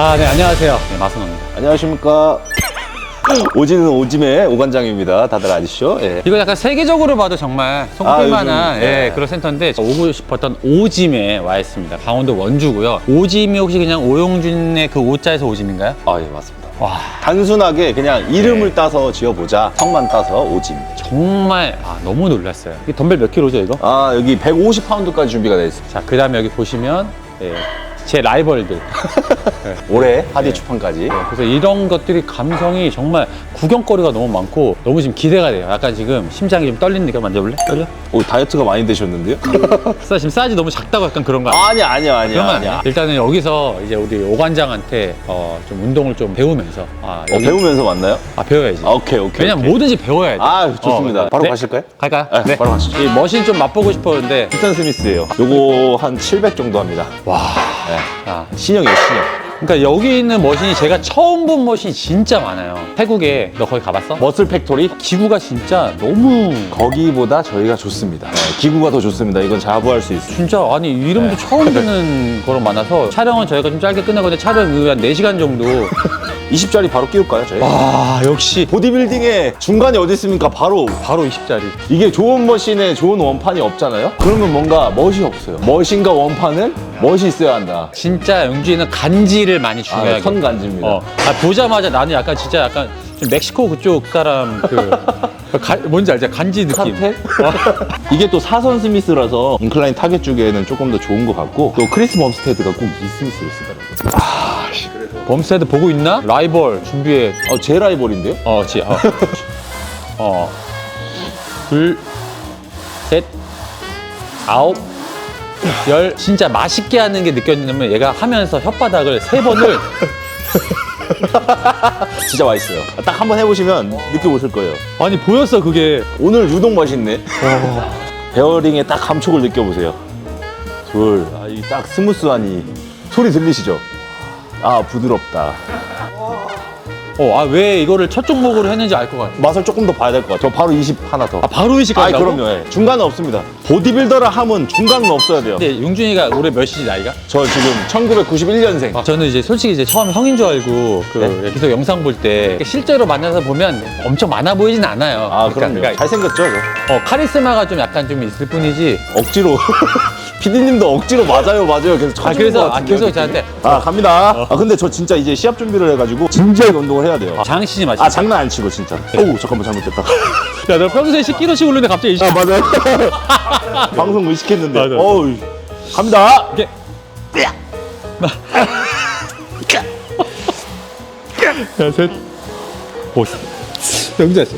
아, 네, 안녕하세요. 네, 마선호입니다. 안녕하십니까. 오지는 오짐의 오관장입니다. 다들 아시죠? 예. 이거 약간 세계적으로 봐도 정말 아, 손꼽힐만한 요즘, 네. 예, 그런 센터인데 오고 싶었던 오짐에 와 있습니다. 강원도 원주고요. 오짐이 혹시 그냥 오용준의 그 오자에서 오짐인가요? 아, 예, 맞습니다. 와, 단순하게 그냥 이름을 네. 따서 지어보자. 성만 따서 오짐. 정말 아, 너무 놀랐어요. 이 덤벨 몇 킬로죠, 이거? 아, 여기 150파운드까지 준비가 되어 있습니다. 자, 그 다음에 여기 보시면 예, 제 라이벌들. 올해 하디 네. 추판까지. 네, 그래서 이런 것들이 감성이 정말 구경거리가 너무 많고 너무 지금 기대가 돼요. 약간 지금 심장이 좀 떨리는데 만져볼래? 떨려? 오, 다이어트가 많이 되셨는데요? 사 지금 사이즈 너무 작다고 약간 그런 거 아니야? 아니야, 아니야, 아니야. 그런. 일단은 여기서 이제 우리 오관장한테 어, 좀 운동을 좀 배우면서 아, 어, 배우면서 만나요? 아 배워야지. 아, 오케이, 오케이. 왜냐면 오케이. 뭐든지 배워야 돼. 아, 좋습니다. 어, 바로 네? 가실까요? 갈까요? 네, 바로 가시죠. 이 머신 좀 맛보고 싶었는데 피턴 스미스예요. 요거 한 700 정도 합니다. 와. 네. 아, 신형이에요, 신형. 그러니까 여기 있는 머신이 제가 처음 본 머신이 진짜 많아요. 태국에 너 거기 가봤어? 머슬 팩토리? 기구가 진짜 너무 거기보다 저희가 좋습니다. 네, 기구가 더 좋습니다. 이건 자부할 수 있어요. 진짜 아니 이름도 처음 듣는 거로 만나서 촬영은 저희가 좀 짧게 끝나고 촬영 이후 한 4시간 정도 20짜리 바로 끼울까요, 저희? 와 역시 보디빌딩의 중간이 어디 있습니까? 바로 바로 20짜리 이게 좋은 머신에 좋은 원판이 없잖아요. 그러면 뭔가 멋이 없어요. 머신과 원판은 멋이 있어야 한다. 진짜 영주이는 간지를 많이 중요하게 아, 선간지입니다. 어, 아, 보자마자 나는 약간 진짜 약간 좀 멕시코 그쪽 사람 그 가- 뭔지 알죠? 간지 느낌 카페? 이게 또 사선 스미스라서 인클라인 타겟 쪽에는 조금 더 좋은 것 같고 또 크리스 범스테드가 꼭 이 스미스를 쓰더라고요. 범스헤드 보고 있나? 라이벌 준비해 어, 제 라이벌인데요? 어, 지, 어. 어. 둘, 셋, 아홉, 열. 진짜 맛있게 하는 게 느껴지냐면 얘가 하면서 혓바닥을 세 번을 진짜 맛있어요. 딱 한 번 해보시면 느껴보실 거예요. 아니 보였어 그게. 오늘 유독 맛있네. 베어링의 딱 감촉을 느껴보세요. 둘, 아, 이딱 스무스하니 소리 들리시죠? 아 부드럽다. 어, 아 왜 이거를 첫 종목으로 했는지 알 것 같아. 맛을 조금 더 봐야 될 것 같아요. 저 바로 20 하나 더. 아 바로 아, 한다고? 그럼요. 예. 중간은 없습니다. 보디빌더라 함은 중간은 없어야 돼요. 근데 용준이가 올해 몇이지 나이가? 저 지금 1991년생. 아, 저는 이제 솔직히 이제 처음 형인 줄 알고 그 네? 계속 영상 볼 때 실제로 만나서 보면 엄청 많아 보이진 않아요. 아, 그러니까- 그럼요. 그러니까 잘생겼죠, 저? 어, 카리스마가 좀 약간 좀 있을 뿐이지. 억지로. 피디님도 억지로 맞아요, 맞아요. 계속 아 쳐주는 그래서 것아 같은데요, 계속? 저한테 아, 갑니다. 아, 근데 저 진짜 이제 시합 준비를 해가지고 진지하게 운동을 해야 돼요. 장치지 마시고. 아, 장난 안 치고, 진짜. 어우, 잠깐만, 잘못됐다. 야, 너 평소에 10kg씩 오르는데 갑자기 20. 아, 맞아요. 방송 의식했는데. 맞아. 어우, 갑니다. 이게 야, 셋. 오. 영자 씨.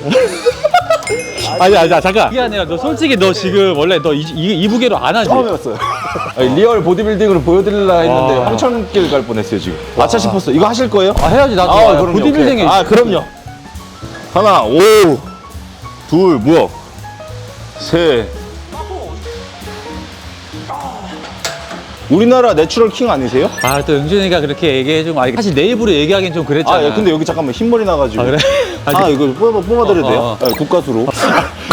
아니, 아니, 아, 잠깐. 아니라 너 솔직히 너 지금 원래 너 이, 이, 이 무게로 안 하지? 처음 해봤어요. 아니, 리얼 보디빌딩으로 보여드리려 했는데 와. 황천길 갈 뻔했어요, 지금. 아차 싶었어. 이거 하실 거예요? 아, 해야지, 나도. 아, 아, 그럼요. 보디빌딩에. 오케이. 아, 그럼요. 하나, 오, 둘, 무엇, 셋. 우리나라 내추럴 킹 아니세요? 아, 또 영준이가 그렇게 얘기해주고, 아, 사실 내 입으로 얘기하기엔 좀 그랬잖아. 아, 예, 근데 여기 잠깐만 흰머리 나가지고. 아, 그래? 아, 이거 뽑아, 뽑아드려도 어, 돼요? 어. 아, 국가수로.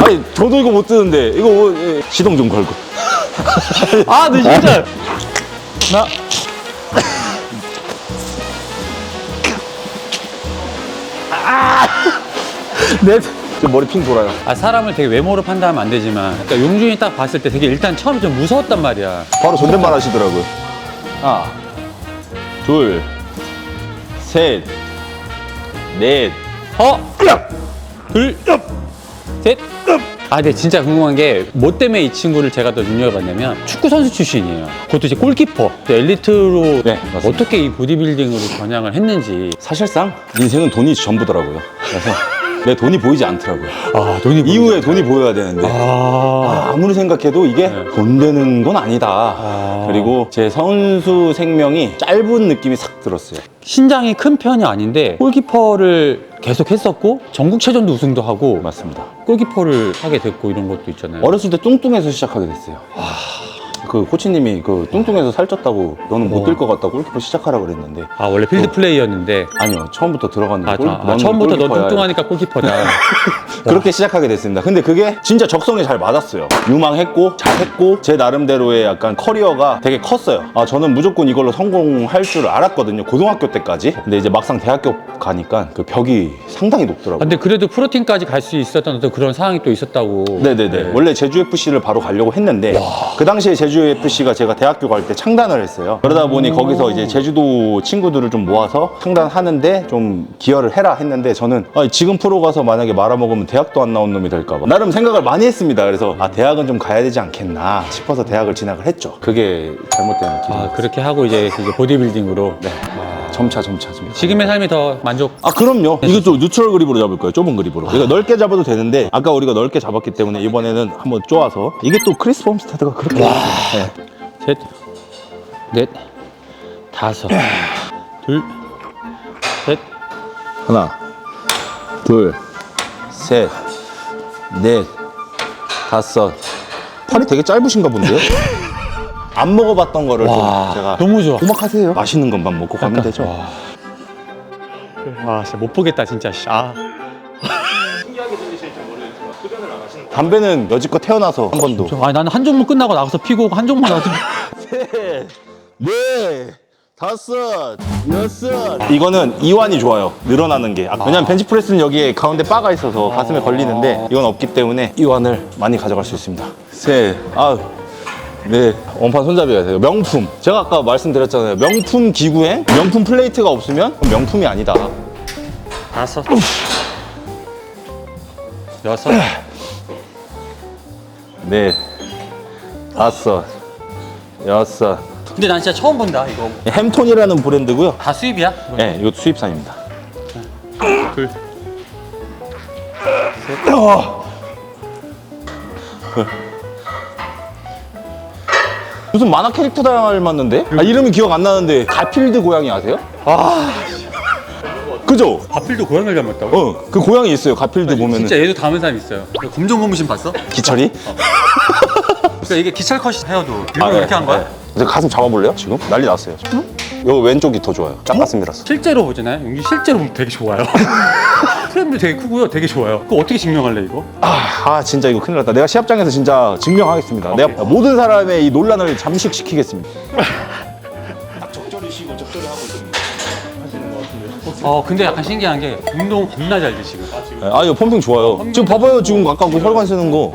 아니, 저도 이거 못 드는데, 이거 뭐, 예, 시동 좀 걸고. 아, 너 진짜. 나. 내. 저 머리 핑 돌아요. 아, 사람을 되게 외모로 판단하면 안 되지만, 그러니까 용준이 딱 봤을 때 되게 일단 처음에 좀 무서웠단 말이야. 바로 존댓말 하시더라고요. 하나, 둘, 셋, 넷. 어? 둘, 셋. 아, 근데 진짜 궁금한 게, 뭐 때문에 이 친구를 제가 더 눈여겨봤냐면, 축구 선수 출신이에요. 그것도 이제 골키퍼. 또 엘리트로 네, 맞습니다. 어떻게 이 보디빌딩으로 전향을 했는지. 사실상 인생은 돈이 전부더라고요. 그래서 내 돈이 보이지 않더라고요. 아, 돈이 이후에 돈이 보여야 되는데. 아. 아, 아무리 생각해도 이게 네. 돈 되는 건 아니다. 아. 그리고 제 선수 생명이 짧은 느낌이 싹 들었어요. 신장이 큰 편이 아닌데, 골키퍼를 계속 했었고, 전국체전도 우승도 하고, 맞습니다. 골키퍼를 하게 됐고, 이런 것도 있잖아요. 어렸을 때 뚱뚱해서 시작하게 됐어요. 그 코치님이 그 뚱뚱해서 살쪘다고 너는 못 어. 뛸것 같다고 골키퍼 시작하라 그랬는데 아 원래 필드 플레이였는데 아니요 처음부터 들어갔는데 아, 골- 아, 아, 너는 처음부터 너 골키퍼야. 뚱뚱하니까 골키퍼다. 그렇게 시작하게 됐습니다. 근데 그게 진짜 적성에 잘 맞았어요. 유망했고 잘했고 제 나름대로의 약간 커리어가 되게 컸어요. 아 저는 무조건 이걸로 성공할 줄 알았거든요. 고등학교 때까지. 근데 이제 막상 대학교 가니까 그 벽이 상당히 높더라고요. 근데 그래도 프로팀까지 갈 수 있었던 어떤 그런 상황이 또 있었다고. 네네네. 원래 제주 FC를 바로 가려고 했는데 그 당시에 제주 FC가 제가 대학교 갈 때 창단을 했어요. 그러다 보니 거기서 이제 제주도 친구들을 좀 모아서 창단하는데 좀 기여를 해라 했는데 저는 아, 지금 프로 가서 만약에 말아먹으면 대학도 안 나온 놈이 될까 봐 나름 생각을 많이 했습니다. 그래서 아 대학은 좀 가야 되지 않겠나 싶어서 대학을 진학을 했죠. 그게 잘못된 길. 아 그렇게 하고 이제 이제 보디빌딩으로. 네. 점차 점차 점차. 지금의 삶이 더 만족. 아 그럼요 이거 좀 뉴트럴 그립으로 잡을 거예요 좁은 그립으로 이거 넓게 잡아도 되는데 아까 우리가 넓게 잡았기 때문에 이번에는 한번 쪼아서 이게 또 크리스 폼스타드가 그렇게 네. 셋, 넷, 다섯, 둘, 셋. 하나 둘셋넷 다섯 팔이 되게 짧으신가 본데요? 안 먹어봤던 거를 좀 와, 제가 너무 좋아. 고막하세요 맛있는 것만 먹고 가면 되죠 와. 와, 진짜 못 보겠다 진짜. 씨. 아. 담배는 여지껏 태어나서 한 번도 아, 나는 한 종목 끝나고 나가서 피고 한 종목 나서 셋, 넷, 다섯, 여섯. 이거는 이완이 좋아요. 늘어나는 게. 아, 왜냐면 벤치프레스는 여기에 가운데 바가 있어서 가슴에 걸리는데 이건 없기 때문에 이완을 많이 가져갈 수 있습니다. 셋, 아홉, 네, 원판 손잡이가 돼요. 명품. 제가 아까 말씀드렸잖아요. 명품 기구에 명품 플레이트가 없으면 명품이 아니다. 다섯, 여섯, 넷, 다섯, 여섯. 근데 난 진짜 처음 본다 이거. 햄톤이라는 브랜드고요. 다 수입이야? 네, 이것도 수입산입니다. 둘. 무슨 만화 캐릭터 닮았는데? 아, 이름이 기억 안 나는데 가필드 고양이 아세요? 아 그죠? 바필도 고양이를 닮았다고? 어, 그 고양이 있어요. 가필드 보면은 진짜 얘도 닮은 사람 있어요. 그 검정 고무신 봤어? 기철이? 그러니까 이게 기찰 컷이 헤어도 일부러 네, 이렇게 한 거야? 네. 이제 가슴 잡아볼래요? 지금 난리 났어요. 지금. 요 왼쪽이 더 좋아요. 짝가슴이라서. 실제로 보잖아요. 용기 실제로 보면 되게 좋아요. 프레임도 되게 크고요. 되게 좋아요. 그거 어떻게 증명할래 이거? 아, 아, 진짜 이거 큰일 났다. 내가 시합장에서 진짜 증명하겠습니다. 내가 모든 사람의 이 논란을 잠식시키겠습니다. 어 근데 약간 신기한 게 운동 겁나 잘 돼 지금. 아, 이거 펌핑 좋아요. 지금 봐봐요. 지금 아까 그 혈관 쓰는 거.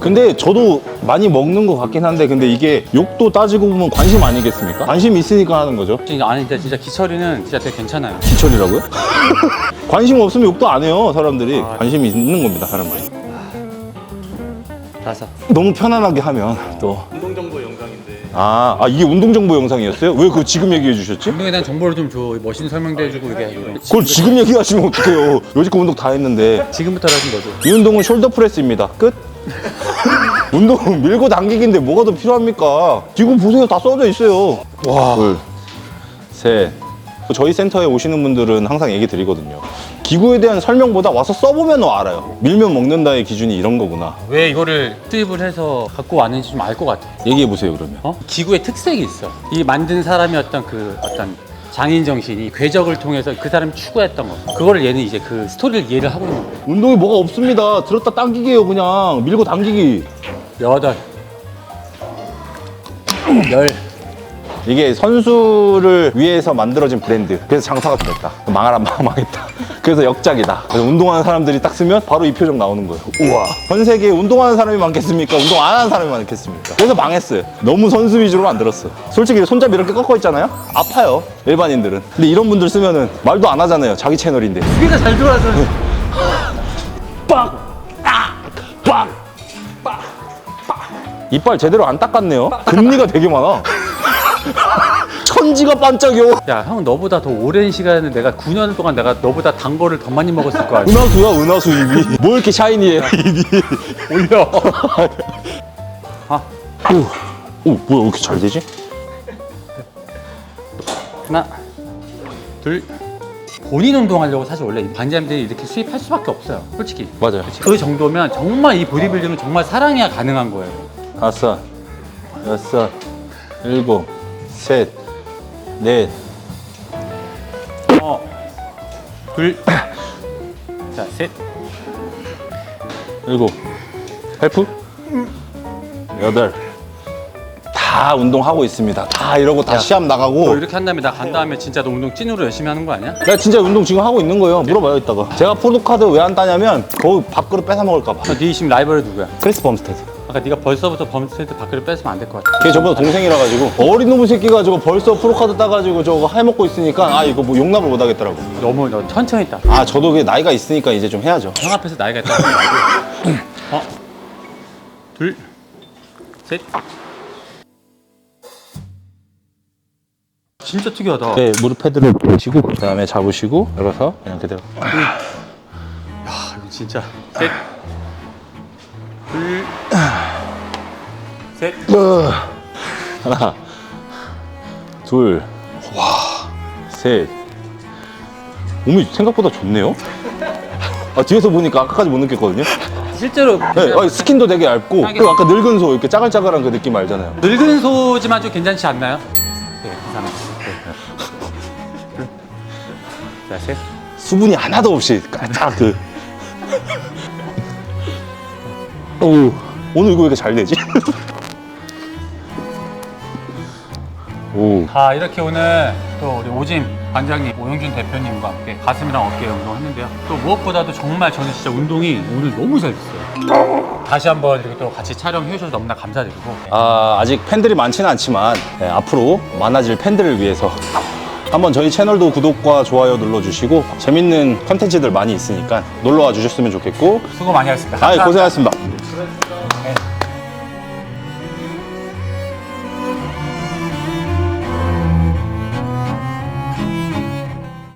근데 저도 많이 먹는 것 같긴 한데 근데 이게 욕도 따지고 보면 관심 아니겠습니까? 관심 있으니까 하는 거죠. 진짜 아니 근데 진짜 기철이는 진짜 되게 괜찮아요. 기철이라고요? 관심 없으면 욕도 안 해요 사람들이 관심이 있는 겁니다 사람들이 다섯. 너무 편안하게 하면 또 운동 정보 영상인데 아, 아 이게 운동 정보 영상이었어요? 왜 그거 지금 얘기해 주셨지? 운동에 대한 정보를 좀 줘. 멋있는 설명도 해주고 이게 이런. 그걸 지금 얘기하시면 어떡해요 여지껏 운동 다 했는데 지금부터라도 너도. 이 운동은 숄더 프레스입니다 끝 운동 밀고 당기기인데 뭐가 더 필요합니까? 지금 보세요 다 써져 있어요 와 둘 셋 저희 센터에 오시는 분들은 항상 얘기 드리거든요 기구에 대한 설명보다 와서 써보면 알아요 밀면 먹는다의 기준이 이런 거구나 왜 이거를 수입을 해서 갖고 왔는지 좀 알 것 같아. 얘기해 보세요 그러면 어? 기구의 특색이 있어. 이 만든 사람이 어떤 그 어떤 장인 정신이 궤적을 통해서 그 사람이 추구했던 거. 그거를 얘는 이제 그 스토리를 이해를 하고 있는 거야. 운동이 뭐가 없습니다 들었다 당기기예요 그냥 밀고 당기기 여덟, 열. 이게 선수를 위해서 만들어진 브랜드. 그래서 장사가 됐다. 망하라 망- 망했다. 그래서 역작이다. 그래서 운동하는 사람들이 딱 쓰면 바로 이 표정 나오는 거예요. 우와. 전 세계에 운동하는 사람이 많겠습니까? 운동 안 하는 사람이 많겠습니까? 그래서 망했어요. 너무 선수 위주로 만들었어 솔직히 손잡이 이렇게 꺾어 있잖아요? 아파요 일반인들은. 근데 이런 분들 쓰면은 말도 안 하잖아요 자기 채널인데. 그게가 잘 돌아서. 이빨 제대로 안 닦았네요 금리가 되게 많아 천지가 반짝여 야, 형 너보다 더 오랜 시간을 내가 9년 동안 내가 너보다 단 거를 더 많이 먹었을 거 아니야. 은하수야 은하수 입이 뭐 이렇게 샤이니해 입이 올려. 아, 오 뭐야 왜 이렇게 잘 되지? 하나, 둘. 본인 운동하려고 사실 원래 이 반지함들이 이렇게 수입할 수밖에 없어요. 솔직히. 맞아요 그 정도면 정말 이 보디빌딩은 정말 사랑해야 가능한 거예요. 다섯, 여섯, 일곱, 셋, 넷, 어, 둘, 자, 셋, 일곱, 헬프, 여덟. 다 운동하고 있습니다. 다 이러고 다 시합 너 나가고. 이렇게 한 다음에 나 간 다음에 진짜 너 운동 찐으로 열심히 하는 거 아니야? 나 진짜 운동 지금 하고 있는 거예요. 물어봐요, 이따가. 제가 포도카드 왜 안 따냐면, 거기 밥그릇 뺏어 먹을까봐. 너네 지금 라이벌이 누구야? 크리스 범스테드. 아까 네가 벌써부터 범스테이트 밖으로 뺏으면 안 될 것 같아. 걔 저보다 동생이라 가지고 어린 놈의 새끼가 저거 벌써 프로카드 따가지고 저거 해먹고 있으니까 아 이거 뭐 용납을 못 하겠더라고. 너무 너 천천히 따. 아 저도 그 나이가 있으니까 이제 좀 해야죠. 형 앞에서 나이가 말고. 어, 둘, 셋. 진짜 특이하다. 네 무릎 패드를 보시고 그 다음에 잡으시고 열어서 그냥 그대로. 아, 이거 진짜 셋, 둘, 셋. 하나, 둘, 와, 셋. 몸이 생각보다 좋네요. 아 뒤에서 보니까 아까까지 못 느꼈거든요. 실제로 네, 아, 스킨도 되게 얇고 그리고 아까 늙은 소 이렇게 짜글짜글한 그 느낌 알잖아요. 늙은 소지만 좀 괜찮지 않나요? 네, 괜찮아요. 네. 자, 셋. 수분이 하나도 없이 딱 그. 오, 오늘 이거 왜 이렇게 잘 되지? 오, 자, 이렇게 오늘 또 우리 오짐 관장님, 오영준 대표님과 함께 가슴이랑 어깨 운동했는데요. 또 무엇보다도 정말 저는 진짜 운동이 오늘 너무 잘 됐어요. 다시 한번 이렇게 또 같이 촬영해 주셔서 너무나 감사드리고 아, 아직 팬들이 많지는 않지만 네, 앞으로 많아질 팬들을 위해서 한번 저희 채널도 구독과 좋아요 눌러주시고 재밌는 컨텐츠들 많이 있으니까 놀러와 주셨으면 좋겠고 수고 많이 하셨습니다. 아, 감사합니다. 고생하셨습니다.